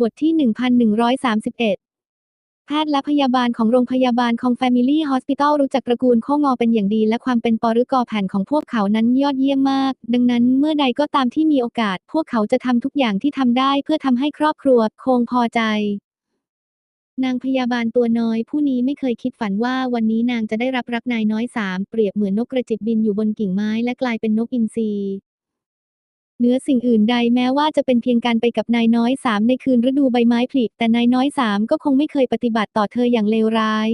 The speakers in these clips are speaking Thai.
บทที่ 1131 แพทย์และพยาบาลของโรงพยาบาลของ Family Hospital รู้จักตระกูลโคงอเป็นอย่างดี และความเป็นปอรึกอแผ่นของพวกเขานั้นยอดเยี่ยมมาก ดังนั้นเมื่อใดก็ตามที่มีโอกาส พวกเขาจะทำทุกอย่างที่ทำได้เพื่อทำให้ครอบครัวโคงพอใจ นางพยาบาลตัวน้อย ผู้นี้ไม่เคยคิดฝันว่าวันนี้นางจะได้รับรักนายน้อยสามเปรียบเหมือนนกกระจิบบินอยู่บนกิ่งไม้และกลายเป็นนกอินทรี เนื้อสิ่งอื่นใดแม้ว่าจะเป็นเพียงการไปกับนายน้อยสามในคืนฤดูใบไม้ผลิแต่นายน้อยสามก็คงไม่เคยปฏิบัติต่อเธออย่างเลวร้าย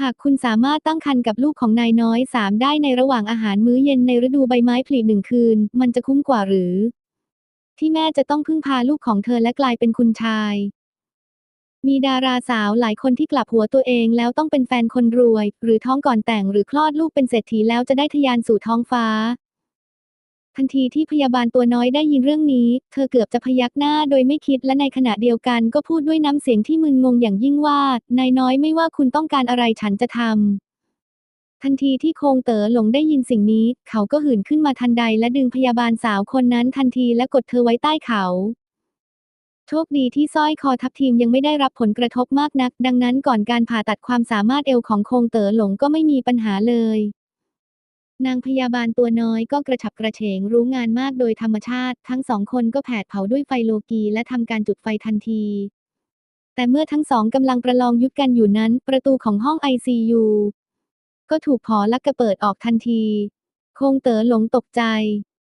หากคุณสามารถตั้งครรภ์กับลูกของนายน้อยสามได้ในระหว่างอาหารมื้อเย็นในฤดูใบไม้ผลิหนึ่งคืน มันจะคุ้มกว่าหรือ ที่แม่จะต้องพึ่งพาลูกของเธอและกลายเป็นคุณชาย มีดาราสาวหลายคนที่กลับหัวตัวเองแล้วต้องเป็นแฟนคนรวย หรือท้องก่อนแต่งหรือคลอดลูกเป็นเศรษฐีแล้วจะได้ทะยานสู่ท้องฟ้า ทันทีที่พยาบาลตัวน้อยได้ยินเรื่องนี้ เธอเกือบจะพยักหน้าโดยไม่คิดและในขณะเดียวกันก็พูดด้วยน้ำเสียงที่มึนงงอย่างยิ่งว่านายน้อยไม่ว่าคุณต้องการอะไรฉันจะทำทันทีที่โคงเต๋อหลงได้ยินสิ่งนี้ เขาก็หื่นขึ้นมาทันใดและดึงพยาบาลสาวคนนั้นทันทีและกดเธอไว้ใต้เขาโชคดีที่สร้อยคอทับทีมยังไม่ได้รับผลกระทบมากนัก ดังนั้นก่อนการผ่าตัดความสามารถเอวของโคงเต๋อหลงก็ไม่มีปัญหาเลย นางพยาบาลตัวน้อยก็กระฉับกระเฉงรู้งานมากโดยธรรมชาติ ทั้งสองคนก็แผดเผาด้วยไฟโลกีและทำการจุดไฟทันที แต่เมื่อทั้งสองกำลังประลองยุทธกันอยู่นั้น ประตูของห้อง ICU ก็ถูกผอลักกระเปิดออกทันที คงเต๋อหลงตกใจ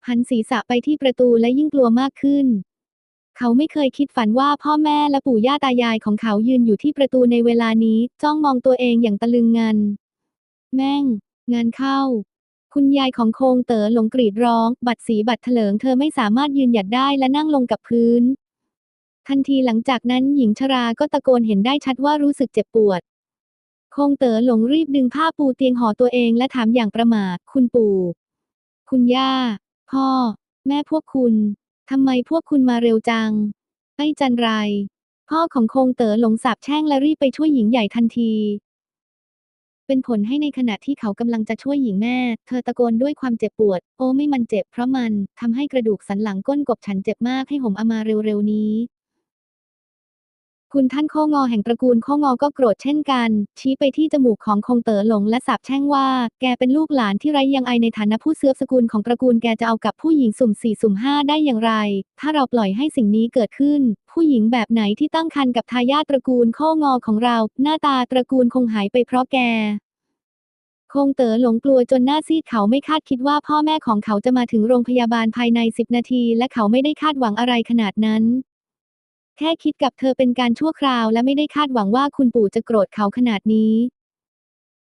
หันศีรษะไปที่ประตูและยิ่งกลัวมากขึ้น เขาไม่เคยคิดฝันว่าพ่อแม่และปู่ย่าตายายของเขายืนอยู่ที่ประตูในเวลานี้ จ้องมองตัวเองอย่างตะลึงงัน แม่ง งานเข้า คุณยายของโคงเต๋อหลงกรีดร้อง บัดสีบัดเถลิงเธอไม่สามารถยืนหยัดได้และนั่งลงกับพื้น ทันทีหลังจากนั้นหญิงชราก็ตะโกนเห็นได้ชัดว่ารู้สึกเจ็บปวดคงเต๋อหลงรีบดึงผ้าปูเตียงห่อตัวเองและถามอย่างประม่าคุณปู่ คุณย่า พ่อ แม่พวกคุณ ทำไมพวกคุณมาเร็วจัง ไอ้จันไร พ่อของคงเต๋อหลงสาบแช่งและรีบไปช่วยหญิงใหญ่ทันที เป็นผลให้ในขณะที่เขากำลังจะช่วยหญิงแม่ เธอตะโกนด้วยความเจ็บปวด โอ้ไม่มันเจ็บเพราะมันทำให้กระดูกสันหลังก้นกบฉันเจ็บมากให้ห่มอมาเร็วๆนี้ คุณท่านโคงอแห่งตระกูลโคงอก็โกรธเช่นกัน ชี้ไปที่จมูกของคงเต๋อหลงและสาบแช่งว่า แกเป็นลูกหลานที่ไร้ยังไอในฐานะผู้เสือสกุลของตระกูลแกจะเอากับผู้หญิงสุ่มสี่สุ่มห้าได้อย่างไร ถ้าเราปล่อยให้สิ่งนี้เกิดขึ้น ผู้หญิงแบบไหนที่ตั้งครรภ์กับทายาทตระกูลโคงอของเรา หน้าตาตระกูลคงหายไปเพราะแกคงเต๋อหลงกลัวจนหน้าซีดเขาไม่คาดคิดว่าพ่อแม่ของเขาจะมาถึงโรงพยาบาลภายในสิบนาที และเขาไม่ได้คาดหวังอะไรขนาดนั้น แค่คิดกับเธอเป็นการชั่วคราวและไม่ได้คาดหวังว่าคุณปู่จะโกรธเขาขนาดนี้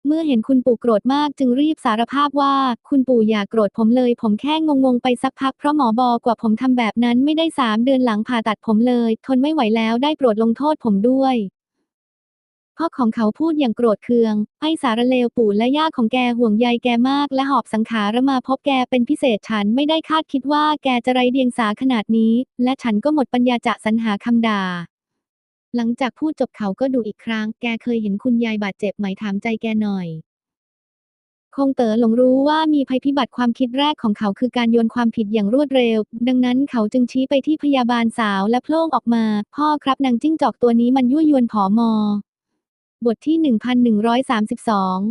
เมื่อเห็นคุณปู่โกรธมากจึงรีบสารภาพว่า คุณปู่อย่าโกรธผมเลย ผมแค่งงๆไปสักพักเพราะหมอบอกว่าผมทำแบบนั้นไม่ได้สามเดือนหลังผ่าตัดผมเลย ทนไม่ไหวแล้วได้โปรดลงโทษผมด้วย พ่อของเขาพูดอย่างโกรธเคือง ไอ้สารเลวปู่และย่าของแกห่วงใยแกมาก และหอบสังขารมาพบแกเป็นพิเศษฉันไม่ได้คาดคิดว่าแกจะไรเดียงสาขนาดนี้ และฉันก็หมดปัญญาจะสรรหาคำด่า หลังจากพูดจบเขาก็ดูอีกครั้ง แกเคยเห็นคุณยายบาดเจ็บไหมถามใจแกหน่อย คงเต๋อหลงรู้ว่ามีภัยพิบัติความคิดแรกของเขาคือการโยนความผิดอย่างรวดเร็ว ดังนั้นเขาจึงชี้ไปที่พยาบาลสาวและโพล่งออกมา พ่อครับนางจิ้งจอกตัวนี้มันยั่วยวนผอมอ บทที่ 1132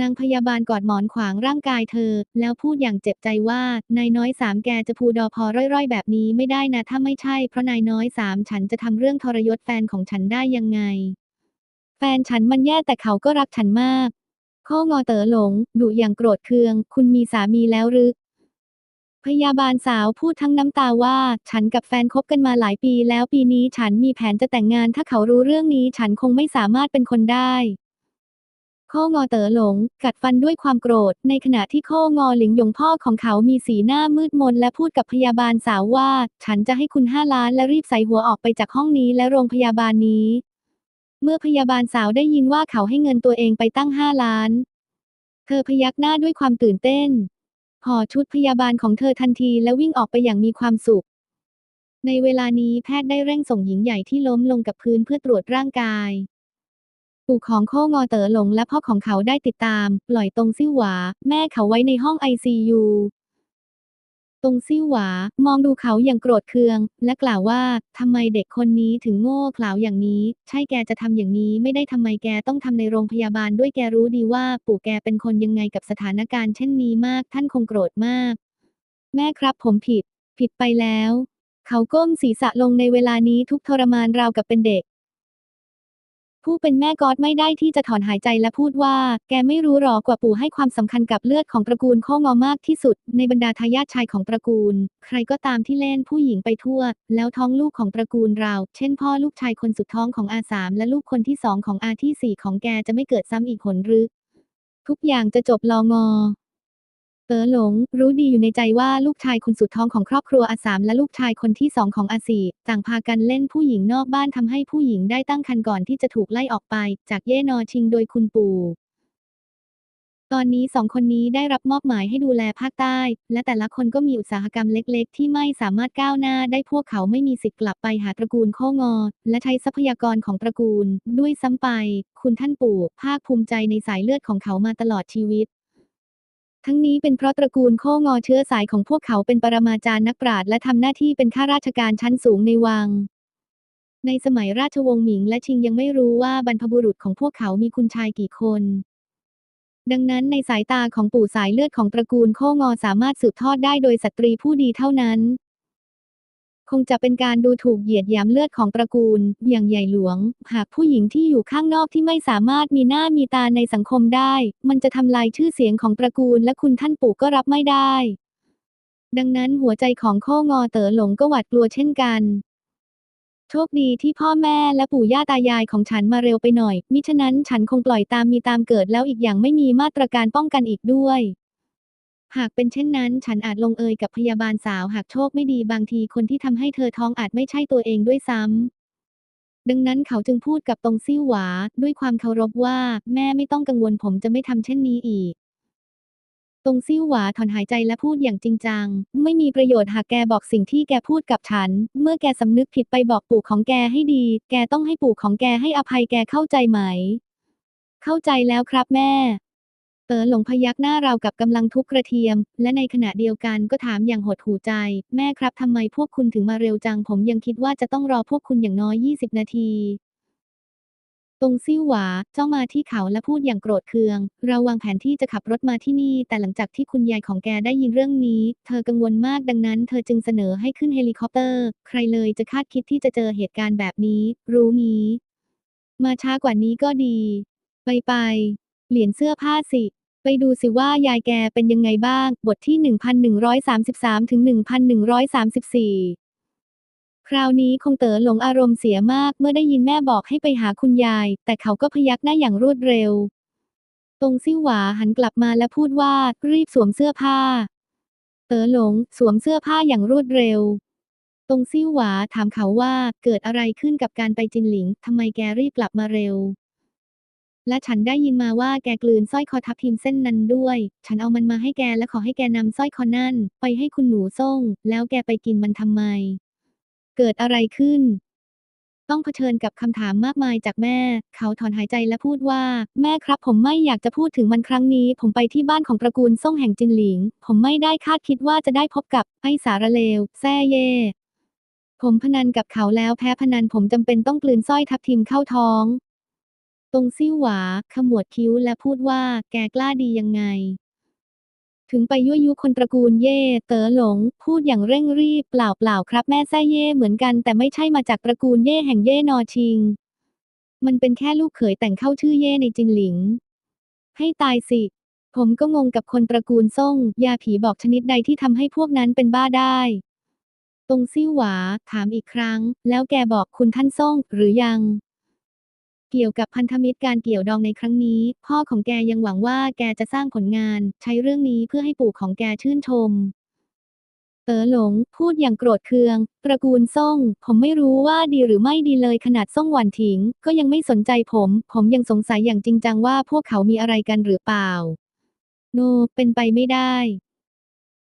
นางพยาบาลกอดหมอนขวางร่างกายเธอ แล้วพูดอย่างเจ็บใจว่า นายน้อยสามแกจะพูดอพอร่อยๆ แบบนี้ไม่ได้นะ ถ้าไม่ใช่เพราะนายน้อยสามฉันจะทำเรื่องทรยศแฟนของฉันได้ยังไง แฟนฉันมันแย่แต่เขาก็รักฉันมาก ข้องอเต๋อหลงดุอย่างโกรธเคือง คุณมีสามีแล้วหรือ พยาบาลสาวพูดทั้งน้ำตาว่า ฉันกับแฟนคบกันมาหลายปีแล้วปีนี้ฉันมีแผนจะแต่งงานถ้าเขารู้เรื่องนี้ฉันคงไม่สามารถเป็นคนได้ โคงอเต๋อหลง กัดฟันด้วยความโกรธ ในขณะที่โคงอหลิงหยงพ่อของเขามีสีหน้ามืดมนและพูดกับพยาบาลสาวว่า ฉันจะให้คุณห้าล้านและรีบใส่หัวออกไปจากห้องนี้และโรงพยาบาลนี้ เมื่อพยาบาลสาวได้ยินว่าเขาให้เงินตัวเองไปตั้งห้าล้าน เธอพยักหน้าด้วยความตื่นเต้น ห่อชุดพยาบาลของเธอทันทีและวิ่งออกไปอย่างมีความสุข ในเวลานี้แพทย์ได้เร่งส่งหญิงใหญ่ที่ล้มลงกับพื้นเพื่อตรวจร่างกาย ปู่ของโคงอเต๋อหลงและพ่อของเขาได้ติดตาม ปล่อยตรงซิ่วหวา แม่เขาไว้ในห้องไอซียู ตรงซิ่วหวา มองดูเขาอย่างโกรธเคือง และกล่าวว่าทำไมเด็กคนนี้ถึงโง่เขลาอย่างนี้ ใช่แกจะทำอย่างนี้ไม่ได้ทำไมแกต้องทำในโรงพยาบาลด้วยแกรู้ดีว่า ปู่แกเป็นคนยังไงกับสถานการณ์เช่นนี้มาก ท่านคงโกรธมาก แม่ครับผมผิด ผิดไปแล้ว เขาก้มศีรษะลงในเวลานี้ทุกทรมานราวกับเป็นเด็ก ผู้เป็นแม่กอดไม่ได้ที่จะถอนหายใจและพูดว่า แกไม่รู้หรอกว่าปู่ให้ความสำคัญกับเลือดของตระกูลโคงอมากที่สุด ในบรรดาทายาทชายของตระกูล ใครก็ตามที่เล่นผู้หญิงไปทั่ว แล้วท้องลูกของตระกูลเรา เช่นพ่อลูกชายคนสุดท้องของอาสามและลูกคนที่สองของอาที่สี่ของแกจะไม่เกิดซ้ำอีกหนหรือ ทุกอย่างจะจบลองอ เต๋อหลง รู้ดีอยู่ในใจว่าลูกชายคนสุดท้องของครอบครัวอาสามและลูกชายคนที่สองของอาสีต่างพากันเล่นผู้หญิงนอกบ้านทำให้ผู้หญิงได้ตั้งครรภ์ก่อนที่จะถูกไล่ออกไป จากเย่นอชิงโดยคุณปู่ ตอนนี้สองคนนี้ได้รับมอบหมายให้ดูแลภาคใต้ และแต่ละคนก็มีอุตสาหกรรมเล็ก ๆ ที่ไม่สามารถก้าวหน้าได้พวกเขาไม่มีสิทธิ์กลับไปหาตระกูลโคงอ และใช้ทรัพยากรของตระกูล ด้วยซ้ำไป คุณท่านปู่ ภาคภูมิใจในสายเลือดของเขามาตลอดชีวิต ทั้งนี้เป็นเพราะตระกูลโคงอเชื้อสายของพวกเขาเป็นปรมาจารย์นักปราชญ์และทำหน้าที่เป็นข้าราชการชั้นสูงในวัง ในสมัยราชวงศ์หมิงและชิงยังไม่รู้ว่าบรรพบุรุษของพวกเขามีคุณชายกี่คน ดังนั้นในสายตาของปู่สายเลือดของตระกูลโคงอสามารถสืบทอดได้โดยสตรีผู้ดีเท่านั้น คงจะเป็นการดูถูกเหยียดหยามเลือดของตระกูล อย่างใหญ่หลวง หากผู้หญิงที่อยู่ข้างนอกที่ไม่สามารถมีหน้ามีตาในสังคมได้ มันจะทำลายชื่อเสียงของตระกูลและคุณท่านปู่ก็รับไม่ได้ ดังนั้นหัวใจของโคงอเต๋อหลงก็หวาดกลัวเช่นกัน โชคดีที่พ่อแม่และปู่ย่าตายายของฉันมาเร็วไปหน่อย มิฉะนั้นฉันคงปล่อยตามมีตามเกิดแล้วอีกอย่างไม่มีมาตรการป้องกันอีกด้วย หากเป็นเช่นนั้น ฉันอาจลงเอยกับพยาบาลสาวหากโชคไม่ดีบางทีคนที่ทำให้เธอท้องอาจไม่ใช่ตัวเองด้วยซ้ำ ดังนั้นเขาจึงพูดกับตรงซิ่วหวา ด้วยความเคารพว่า แม่ไม่ต้องกังวลผมจะไม่ทำเช่นนี้อีก ตรงซิ่วหวาถอนหายใจและพูดอย่างจริงจัง ไม่มีประโยชน์หากแกบอกสิ่งที่แกพูดกับฉัน เมื่อแกสำนึกผิดไปบอกปู่ของแกให้ดี แกต้องให้ปู่ของแกให้อภัยแกเข้าใจไหม เข้าใจแล้วครับแม่ อหลงพยักหน้าราวกับกำลังทุบกระเทียม และในขณะเดียวกันก็ถามอย่างหดหูใจ แม่ครับทำไมพวกคุณถึงมาเร็วจัง ผมยังคิดว่าจะต้องรอพวกคุณอย่างน้อย 20 นาทีตรงซิ่วหวาจ้องมาที่เขาและพูดอย่างโกรธเคือง เราวางแผนที่จะขับรถมาที่นี่ แต่หลังจากที่คุณยายของแกได้ยินเรื่องนี้ เธอกังวลมากดังนั้น เธอจึงเสนอให้ขึ้นเฮลิคอปเตอร์ ใครเลยจะคาดคิดที่จะเจอเหตุการณ์แบบนี้ รู้นี้มาช้ากว่านี้ก็ดี ไปไปเปลี่ยนเสื้อผ้าสิ ไปดูสิว่ายายแกเป็นยังไงบ้าง บทที่ 1133 ถึง 1134 คราวนี้คงเต๋อหลงอารมณ์เสียมากเมื่อได้ยินแม่บอกให้ไปหาคุณยาย แต่เขาก็พยักหน้าอย่างรวดเร็ว ตรงซิ่วหวาหันกลับมาและพูดว่า รีบสวมเสื้อผ้า เต๋อหลงสวมเสื้อผ้าอย่างรวดเร็ว ตรงซิ่วหวาถามเขาว่าเกิดอะไรขึ้นกับการไปจินหลิงทำไมแกรีบกลับมาเร็ว และฉันได้ยินมาว่าแกกลืนสร้อยคอทับทิมเส้นนั้นด้วย ฉันเอามันมาให้แกและขอให้แกนำสร้อยคอนั่น ไปให้คุณหนูส่ง แล้วแกไปกินมันทำไม เกิดอะไรขึ้น ต้องเผชิญกับคำถามมากมายจากแม่ เขาถอนหายใจและพูดว่า แม่ครับผมไม่อยากจะพูดถึงมันครั้งนี้ ผมไปที่บ้านของตระกูลซ่งแห่งจินหลิง ผมไม่ได้คาดคิดว่าจะได้พบกับไอ้สารเลวแซ่เย่ผมพนันกับเขาแล้วแพ้พนันผมจำเป็นต้องกลืนสร้อยทับทิมเข้าท้อง ตรงซิ่วหวา ขมวดคิ้วและพูดว่า แกกล้าดียังไง ถึงไปยั่วยุคนตระกูลเย่ เต๋อหลง พูดอย่างเร่งรีบ เปล่าเปล่าครับแม่แซ่เย่เหมือนกันแต่ไม่ใช่มาจากตระกูลเย่แห่งเย่นอชิง มันเป็นแค่ลูกเขยแต่งเข้าชื่อเย่ในจินหลิง ให้ตายสิผมก็งงกับคนตระกูลซ่ง ยาผีบอกชนิดใดที่ทำให้พวกนั้นเป็นบ้าได้ ตรงซิ่วหวา ถามอีกครั้ง แล้วแกบอกคุณท่านซ่งหรือยัง เกี่ยวกับพันธมิตรการเกี่ยวดองในครั้งนี้ พ่อของแกยังหวังว่าแกจะสร้างผลงาน ใช้เรื่องนี้เพื่อให้ปู่ของแกชื่นชม เต๋อหลง พูดอย่างโกรธเคือง ตระกูลซ่ง ผมไม่รู้ว่าดีหรือไม่ดีเลยขนาดซ่งหวันถิง ก็ยังไม่สนใจผม ผมยังสงสัยอย่างจริงจังว่าพวกเขามีอะไรกันหรือเปล่า โน เป็นไปไม่ได้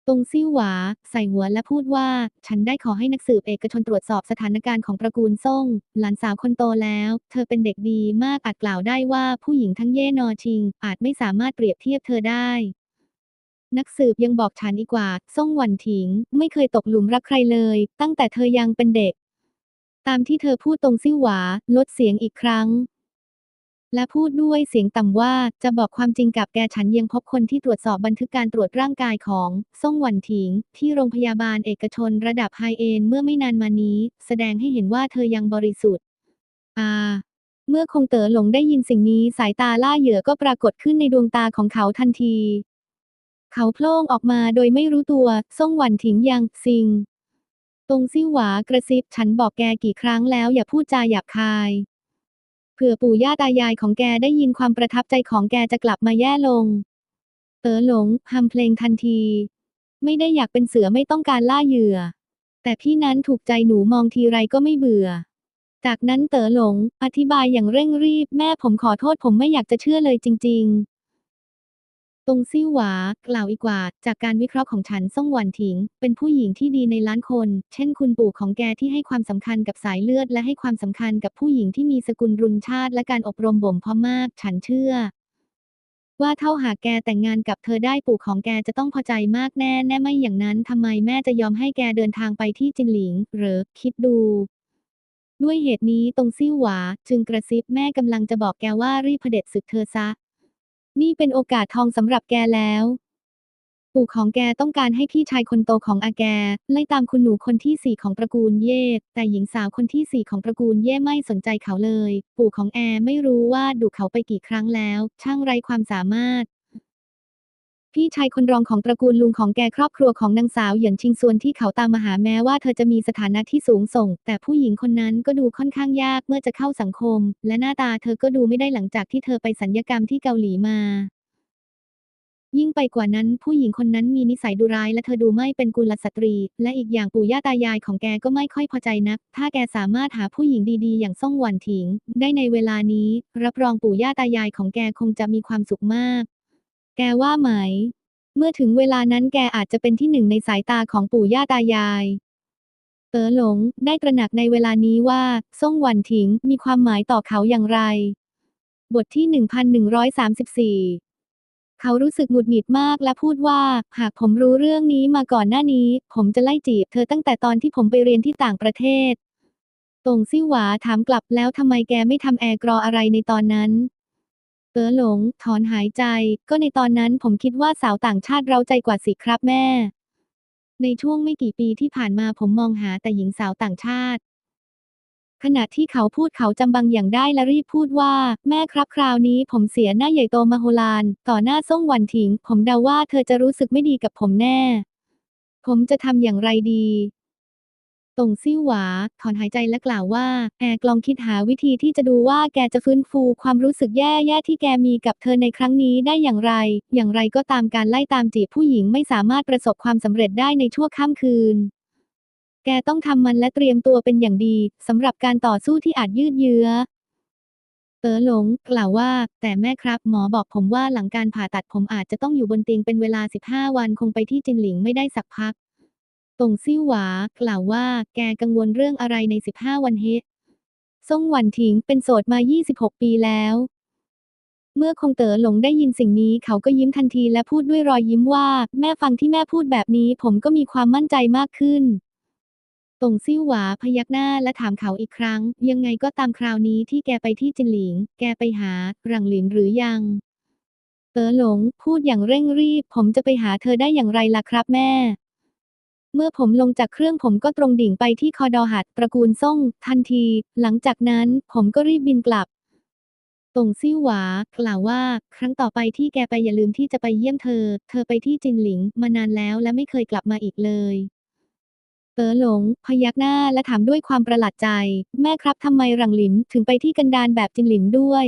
ตรงซิ่วหวา ใส่หัวและพูดว่า ฉันได้ขอให้นักสืบเอกชนตรวจสอบสถานการณ์ของตระกูลซ่ง หลานสาวคนโตแล้ว เธอเป็นเด็กดีมากอาจกล่าวได้ว่าผู้หญิงทั้งเย่นอชิง อาจไม่สามารถเปรียบเทียบเธอได้ นักสืบยังบอกฉันอีกว่า ซ่งหวันถิง ไม่เคยตกหลุมรักใครเลย ตั้งแต่เธอยังเป็นเด็ก ตามที่เธอพูดตรงซิ่วหวา ลดเสียงอีกครั้ง และพูดด้วยเสียงต่ำว่าจะบอกความจริงกับแกฉันยังพบคนที่ตรวจสอบบันทึกการตรวจร่างกายของซ่งหวันถิง ที่โรงพยาบาลเอกชนระดับไฮเอนเมื่อไม่นานมานี้ แสดงให้เห็นว่าเธอยังบริสุทธิ์อ่าเมื่อคงเต๋อหลงได้ยินสิ่งนี้สายตาล่าเหยื่อก็ปรากฏขึ้นในดวงตาของเขาทันที เขาโพล่งออกมาโดยไม่รู้ตัวซ่งหวันถิงยังซิง ตรงซิ่วหวากระซิบฉันบอกแกกี่ครั้งแล้วอย่าพูดจาหยาบคาย เผื่อปู่ย่าตายายของแกได้ยินความประทับใจของแกจะกลับมาแย่ลง เต๋อหลงฮัมเพลงทันที ไม่ได้อยากเป็นเสือไม่ต้องการล่าเหยื่อ แต่พี่นั้นถูกใจหนูมองทีไรก็ไม่เบื่อ จากนั้นเต๋อหลง อธิบายอย่างเร่งรีบ แม่ผมขอโทษผมไม่อยากจะเชื่อเลยจริง ๆ ตรงซิ่วหวา กล่าวอีกว่า จากการวิเคราะห์ของฉันซ่งหวันถิง เป็นผู้หญิงที่ดีในล้านคน เช่นคุณปู่ของแกที่ให้ความสำคัญกับสายเลือดและให้ความสำคัญกับผู้หญิงที่มีสกุลรุนชาติและการอบรมบ่มเพาะมาก ฉันเชื่อ ว่าเท่าหากแกแต่งงานกับเธอได้ปู่ของแกจะต้องพอใจมากแน่แน่ไม่อย่างนั้นทำไมแม่จะยอมให้แกเดินทางไปที่จินหลิง หรือคิดดูด้วยเหตุนี้ตรงซิ่วหวา จึงกระซิบแม่กำลังจะบอกแกว่ารีบเผด็จศึกเธอซะ นี่เป็นโอกาสทองสำหรับแกแล้ว ปู่ของแกต้องการให้พี่ชายคนโตของอาแก ไล่ตามคุณหนูคนที่สี่ของตระกูลเย่ แต่หญิงสาวคนที่สี่ของตระกูลเย่ไม่สนใจเขาเลย ปู่ของแอไม่รู้ว่าดุเขาไปกี่ครั้งแล้ว ช่างไรความสามารถ พี่ชายคนรองของตระกูลลุงของแกครอบครัวของนางสาวเหยินชิงซวนที่เขาตามมาหาแม้ว่าเธอจะมีสถานะที่สูงส่ง แต่ผู้หญิงคนนั้นก็ดูค่อนข้างยากเมื่อจะเข้าสังคม และหน้าตาเธอก็ดูไม่ได้หลังจากที่เธอไปสัญญกรรมที่เกาหลีมา ยิ่งไปกว่านั้นผู้หญิงคนนั้นมีนิสัยดุร้ายและเธอดูไม่เป็นกุลสตรี และอีกอย่างปู่ย่าตายายของแกก็ไม่ค่อยพอใจนัก ถ้าแกสามารถหาผู้หญิงดีๆ อย่างซ่งหวันถิง ได้ในเวลานี้ รับรองปู่ย่าตายายของแกคงจะมีความสุขมาก แกว่าไหม เมื่อถึงเวลานั้นแกอาจจะเป็นที่หนึ่งในสายตาของปู่ย่าตายาย เต๋อหลงได้ตระหนักในเวลานี้ว่าซ่งหวันถิงมีความหมายต่อเขาอย่างไร บทที่ 1134เขารู้สึกหงุดหงิดมากและพูดว่า หากผมรู้เรื่องนี้มาก่อนหน้านี้ ผมจะไล่จีบเธอตั้งแต่ตอนที่ผมไปเรียนที่ต่างประเทศ ตงซิ่วหวาถามกลับแล้วทำไมแกไม่ทำแอร์กรออะไรในตอนนั้น เต๋อหลง ถอนหายใจ ก็ในตอนนั้นผมคิดว่าสาวต่างชาติเราใจกว่าสิครับแม่ ในช่วงไม่กี่ปีที่ผ่านมาผมมองหาแต่หญิงสาวต่างชาติ ขณะที่เขาพูดเขาจำบางอย่างได้และรีบพูดว่า แม่ครับคราวนี้ผมเสียหน้าใหญ่โตมโหฬารต่อหน้าซ่งวันถิง ผมเดาว่าเธอจะรู้สึกไม่ดีกับผมแน่ ผมจะทำอย่างไรดี ตงซิ่วหวา ถอนหายใจและกล่าวว่า แอร์กลองคิดหาวิธีที่จะดูว่าแกจะฟื้นฟูความรู้สึกแย่ๆที่แกมีกับเธอในครั้งนี้ได้อย่างไร อย่างไรก็ตามการไล่ตามจีบผู้หญิงไม่สามารถประสบความสำเร็จได้ในชั่วข้ามคืน แกต้องทำมันและเตรียมตัวเป็นอย่างดีสำหรับการต่อสู้ที่อาจยืดเยื้อเต๋อหลงกล่าวว่า แต่แม่ครับหมอบอกผมว่าหลังการผ่าตัดผมอาจจะต้องอยู่บนเตียงเป็นเวลา 15 วันคงไปที่จินหลิงไม่ได้สักพัก ตงซิ่วหวากล่าวว่าแกกังวลเรื่องอะไรใน 15 วันเฮซ่งหวันถิงเป็นโสดมา 26 ปีแล้ว เมื่อคงเต๋อหลงได้ยินสิ่งนี้เขาก็ยิ้มทันทีและพูดด้วยรอยยิ้มว่า แม่ฟังที่แม่พูดแบบนี้ผมก็มีความมั่นใจมากขึ้นตงซิ่วหวาพยักหน้าและถามเขาอีกครั้ง ยังไงก็ตามคราวนี้ที่แกไปที่จินหลิง แกไปหาหลังหลินหรือยัง เต๋อหลงพูดอย่างเร่งรีบ ผมจะไปหาเธอได้อย่างไรล่ะครับแม่ เมื่อผมลงจากเครื่องผมก็ตรงดิ่งไปที่คอดอหัดตระกูลซ่ง ทันที หลังจากนั้นผมก็รีบบินกลับตงซิ่วหวา กล่าวว่า ครั้งต่อไปที่แกไปอย่าลืมที่จะไปเยี่ยมเธอ เธอไปที่จินหลิงมานานแล้วและไม่เคยกลับมาอีกเลยเต๋อหลง พยักหน้าและถามด้วยความประหลาดใจ แม่ครับทำไมหลังหลินถึงไปที่กันดานแบบจินหลินด้วย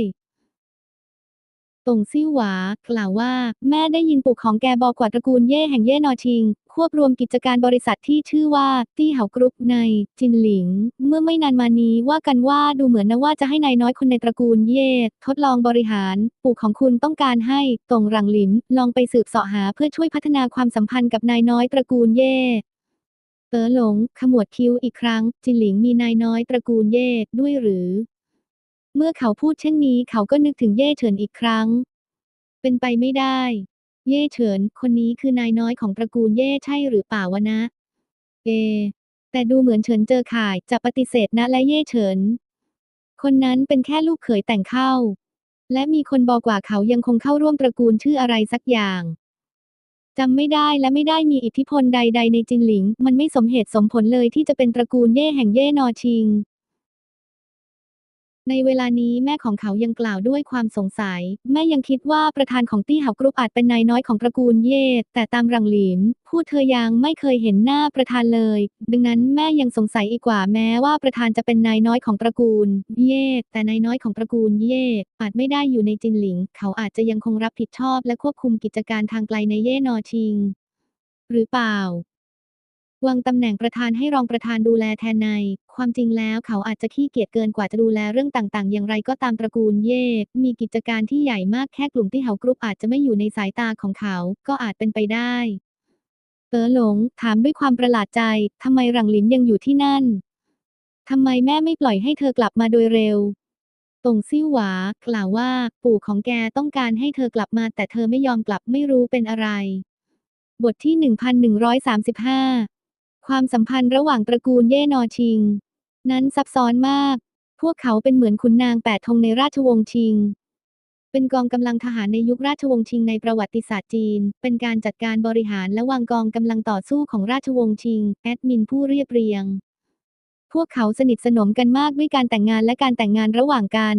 ตงซิ่วหวา กล่าวว่า แม่ได้ยินปู่ของแกบอกว่าตระกูลเย่แห่งเย่นอชิง ควบรวมกิจการบริษัทที่ชื่อว่า ตี้เหากรุ๊ปใน จินหลิง เมื่อไม่นานมานี้ว่ากันว่าดูเหมือนนะว่าจะให้นายน้อยคนในตระกูลเย่ทดลองบริหาร ปู่ของคุณต้องการให้ตงหลังหลินลองไปสืบเสาะหาเพื่อช่วยพัฒนาความสัมพันธ์กับนายน้อยตระกูลเย่เต๋อหลง ขมวดคิ้วอีกครั้ง จินหลิงมีนายน้อยตระกูลเย่ด้วยหรือ เมื่อเขาพูดเช่นนี้เขาก็นึกถึงเย่เฉินอีกครั้ง เป็นไปไม่ได้ เย่เฉิน คนนี้คือนายน้อยของตระกูลเย่ใช่หรือเปล่าวะนะ เอ แต่ดูเหมือนเฉินเจอข่ายจะปฏิเสธนะและเย่เฉิน คนนั้นเป็นแค่ลูกเขยแต่งเข้า และมีคนบอกว่าเขายังคงเข้าร่วมตระกูลชื่ออะไรสักอย่างจำไม่ได้และไม่ได้มีอิทธิพลใด ๆ ในจินหลิง มันไม่สมเหตุสมผลเลยที่จะเป็นตระกูลเย่แห่งเย่นอชิง ในเวลานี้แม่ของเขายังกล่าวด้วยความสงสัย แม่ยังคิดว่าประธานของตี้เหากรุ๊ปอาจเป็นนายน้อยของตระกูลเย่แต่ตามรังหลินพูดเธอยังไม่เคยเห็นหน้าประธานเลย ดังนั้นแม่ยังสงสัยอีกกว่าแม้ว่าประธานจะเป็นนายน้อยของตระกูล เย่แต่นายน้อยของตระกูลเย่อาจไม่ได้อยู่ในจินหลิง เขาอาจจะยังคงรับผิดชอบและควบคุมกิจการทางไกลในเย่นอชิง หรือเปล่า วางตำแหน่งประธานให้รองประธานดูแลแทนนาย ความจริงแล้วเขาอาจจะขี้เกียจเกินกว่าจะดูแลเรื่องต่างๆ อย่างไรก็ตามตระกูลเย่มีกิจการที่ใหญ่มากแค่กลุ่มที่เหากรุ๊ปอาจจะไม่อยู่ในสายตาของเขา ก็อาจเป็นไปได้ เต๋อหลง ถามด้วยความประหลาดใจ ทำไมหลังหลินยังอยู่ที่นั่น ทำไมแม่ไม่ปล่อยให้เธอกลับมาโดยเร็วตงซิ่วหวากล่าวว่า ปู่ของแกต้องการให้เธอกลับมาแต่เธอไม่ยอมกลับไม่รู้เป็นอะไร บทที่ 1135 ความสัมพันธ์ระหว่างตระกูลเย่นอชิง นั้นซับซ้อนมาก พวกเขาเป็นเหมือนขุนนางแปดธงในราชวงศ์ชิง เป็นกองกำลังทหารในยุคราชวงศ์ชิงในประวัติศาสตร์จีน เป็นการจัดการบริหารและวางกองกำลังต่อสู้ของราชวงศ์ชิง แอดมินผู้เรียบเรียง พวกเขาสนิทสนมกันมากด้วยการแต่งงานและการแต่งงานระหว่างกัน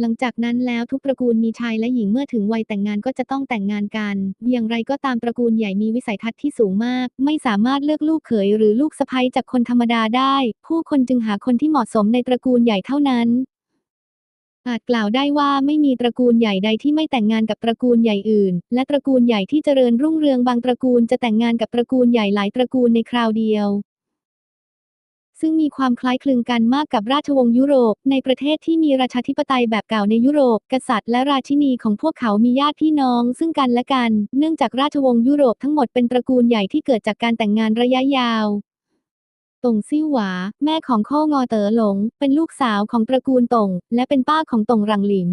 หลังจากนั้นแล้วทุกตระกูลมีชายและหญิงเมื่อถึงวัยแต่งงานก็จะต้องแต่งงานกันอย่างไรก็ตามตระกูลใหญ่มีวิสัยทัศน์ที่สูงมาก ไม่สามารถเลือกลูกเขยหรือลูกสะใภ้จากคนธรรมดาได้ ผู้คนจึงหาคนที่เหมาะสมในตระกูลใหญ่เท่านั้น อาจกล่าวได้ว่าไม่มีตระกูลใหญ่ใดที่ไม่แต่งงานกับตระกูลใหญ่อื่น และตระกูลใหญ่ที่เจริญรุ่งเรืองบางตระกูลจะแต่งงานกับตระกูลใหญ่หลายตระกูลในคราวเดียว ซึ่งมีความคล้ายคลึงกันมากกับราชวงศ์ยุโรป ในประเทศที่มีราชาธิปไตยแบบเก่าในยุโรป กษัตริย์และราชินีของพวกเขามีญาติพี่น้องซึ่งกันและกัน เนื่องจากราชวงศ์ยุโรปทั้งหมดเป็นตระกูลใหญ่ที่เกิดจากการแต่งงานระยะยาวตงซิ่วหวา แม่ของโค้งอเต๋อหลง เป็นลูกสาวของตระกูลตงและเป็นป้าของตงรังหลิน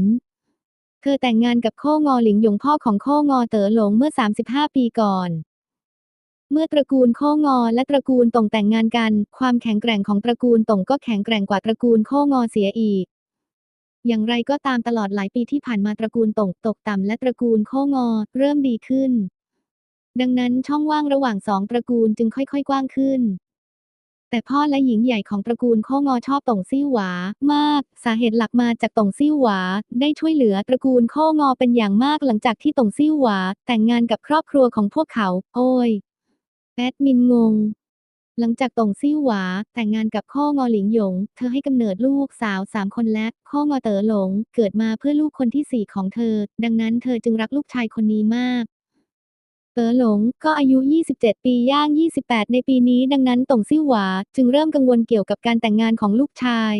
เธอแต่งงานกับโค้งอหลิงหยงพ่อของโค้งอเต๋อหลงเมื่อ 35 ปีก่อน เมื่อตระกูลโค้งอและตระกูลต่งแต่งงานกัน ความแข็งแกร่งของตระกูลต่งก็แข็งแกร่งกว่าตระกูลโค้งอเสียอีก อย่างไรก็ตามตลอดหลายปีที่ผ่านมาตระกูลต่งตกต่ำและตระกูลโค้งอเริ่มดีขึ้น ดังนั้นช่องว่างระหว่างสองตระกูลจึงค่อยๆ กว้างขึ้น แต่พ่อและหญิงใหญ่ของตระกูลโค้งอชอบต่งซิ่วหวามาก สาเหตุหลักมาจากต่งซิ่วหวา ได้ช่วยเหลือตระกูลโค้งอเป็นอย่างมากหลังจากที่ต่งซิ่วหวา แต่งงานกับครอบครัวของพวกเขา โอ้ย แอดมินงง หลังจากตงซิ่วหวา แต่งงานกับข้องอหลิงหยง เธอให้กำเนิดลูกสาวสามคนและข้องอเต๋อหลง เกิดมาเพื่อลูกคนที่สี่ของเธอ ดังนั้นเธอจึงรักลูกชายคนนี้มากเต๋อหลงก็อายุ 27 ปีย่าง 28 ในปีนี้ดังนั้นตงซิ่วหวา จึงเริ่มกังวลเกี่ยวกับการแต่งงานของลูกชาย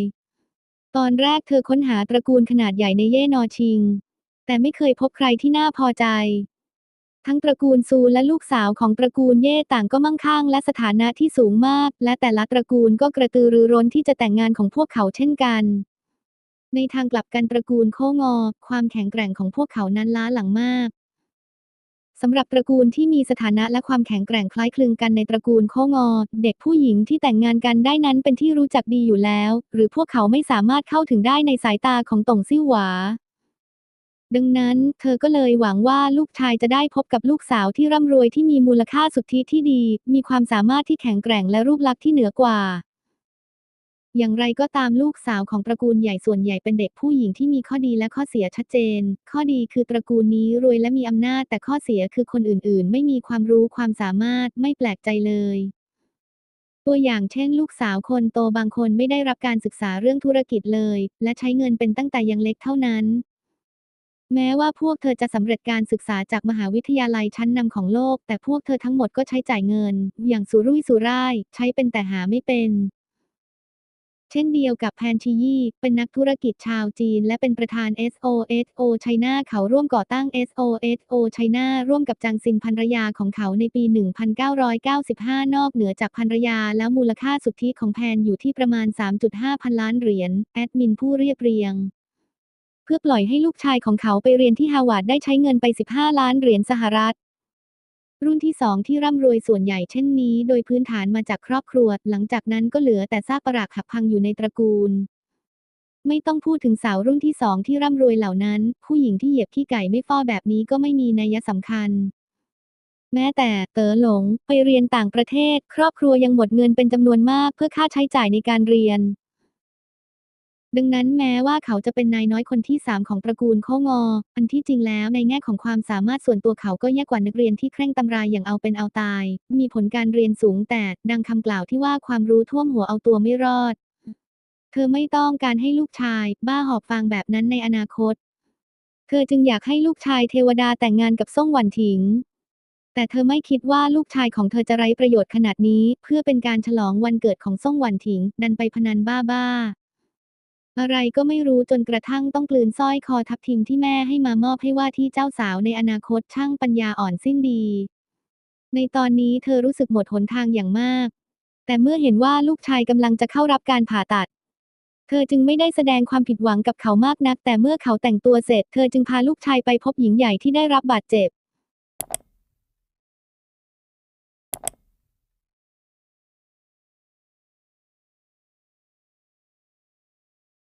ตอนแรกเธอค้นหาตระกูลขนาดใหญ่ในเย่นอชิง แต่ไม่เคยพบใครที่น่าพอใจ ทั้งตระกูลซูและลูกสาวของตระกูลเย่ต่างก็มั่งคั่งและสถานะที่สูงมาก และแต่ละตระกูลก็กระตือรือร้นที่จะแต่งงานของพวกเขาเช่นกัน ในทางกลับกันตระกูลโคงอ ความแข็งแกร่งของพวกเขานั้นล้าหลังมากสำหรับตระกูลที่มีสถานะและความแข็งแกร่งคล้ายคลึงกันในตระกูลโคงอ เด็กผู้หญิงที่แต่งงานกันได้นั้นเป็นที่รู้จักดีอยู่แล้ว หรือพวกเขาไม่สามารถเข้าถึงได้ในสายตาของตงซิ่วหวา ดังนั้น เธอก็เลยหวังว่าลูกชายจะได้พบกับลูกสาวที่ร่ำรวยที่มีมูลค่าสุทธิที่ดี มีความสามารถที่แข็งแกร่งและรูปลักษณ์ที่เหนือกว่า อย่างไรก็ตามลูกสาวของตระกูลใหญ่ส่วนใหญ่เป็นเด็กผู้หญิงที่มีข้อดีและข้อเสียชัดเจน ข้อดีคือตระกูลนี้รวยและมีอำนาจแต่ข้อเสียคือคนอื่นๆ ไม่มีความรู้ความสามารถไม่แปลกใจเลยตัวอย่างเช่นลูกสาวคนโตบางคนไม่ได้รับการศึกษาเรื่องธุรกิจเลย และใช้เงินเป็นตั้งแต่ยังเล็กเท่านั้น แม้ว่าพวกเธอจะสำเร็จการศึกษาจากมหาวิทยาลัยชั้นนำของโลก แต่พวกเธอทั้งหมดก็ใช้จ่ายเงิน อย่างสุรุ่ยสุร่าย ใช้เป็นแต่หาไม่เป็น เช่นเดียวกับแพนชียี่เป็นนักธุรกิจชาวจีน และเป็นประธาน SOSO China เขาร่วมก่อตั้ง SOSO China ร่วมกับจางซินภรรยาของเขาในปี 1995 นอกเหนือจากภรรยาแล้วมูลค่าสุทธิของแพนอยู่ที่ประมาณ 3.5 พันล้านเหรียญแอดมินผู้เรียบเรียง พื่อปล่อยให้ลูกชายของเขาไปเรียนที่ฮาวาดได้ใช้เงินไป 15 ล้านเหรียญสหรัฐ รุ่นที่สองที่ร่ำรวยส่วนใหญ่เช่นนี้ โดยพื้นฐานมาจากครอบครัว หลังจากนั้นก็เหลือแต่ซากปรักหักพังอยู่ในตระกูล ไม่ต้องพูดถึงสาวรุ่นที่สองที่ร่ำรวยเหล่านั้น ผู้หญิงที่เหยียบขี้ไก่ไม่ฟ้อแบบนี้ก็ไม่มีนัยสำคัญแม้แต่เต๋อหลงไปเรียนต่างประเทศ ครอบครัวยังหมดเงินเป็นจำนวนมากเพื่อค่าใช้จ่ายในการเรียน ดังนั้นแม้ว่าเขาจะเป็นนายน้อยคนที่สามของตระกูลโคงอ อันที่จริงแล้วในแง่ของความสามารถส่วนตัวเขาก็แย่กว่านักเรียนที่เคร่งตำรายอย่างเอาเป็นเอาตาย มีผลการเรียนสูงแต่ดังคำกล่าวที่ว่าความรู้ท่วมหัวเอาตัวไม่รอด เธอไม่ต้องการให้ลูกชาย บ้าหอบฟางแบบนั้นในอนาคต เธอจึงอยากให้ลูกชายเทวดาแต่งงานกับซ่งหวันถิง แต่เธอไม่คิดว่าลูกชายของเธอจะไร้ประโยชน์ขนาดนี้ เพื่อเป็นการฉลองวันเกิดของซ่งหวันถิง ดันไปพนันบ้าๆ อะไรก็ไม่รู้จนกระทั่งต้องกลืนสร้อยคอทับทิมที่แม่ให้มามอบให้ว่าที่เจ้าสาวในอนาคตช่างปัญญาอ่อนสิ้นดี ในตอนนี้เธอรู้สึกหมดหนทางอย่างมาก แต่เมื่อเห็นว่าลูกชายกำลังจะเข้ารับการผ่าตัด เธอจึงไม่ได้แสดงความผิดหวังกับเขามากนัก แต่เมื่อเขาแต่งตัวเสร็จ เธอจึงพาลูกชายไปพบหญิงใหญ่ที่ได้รับบาดเจ็บ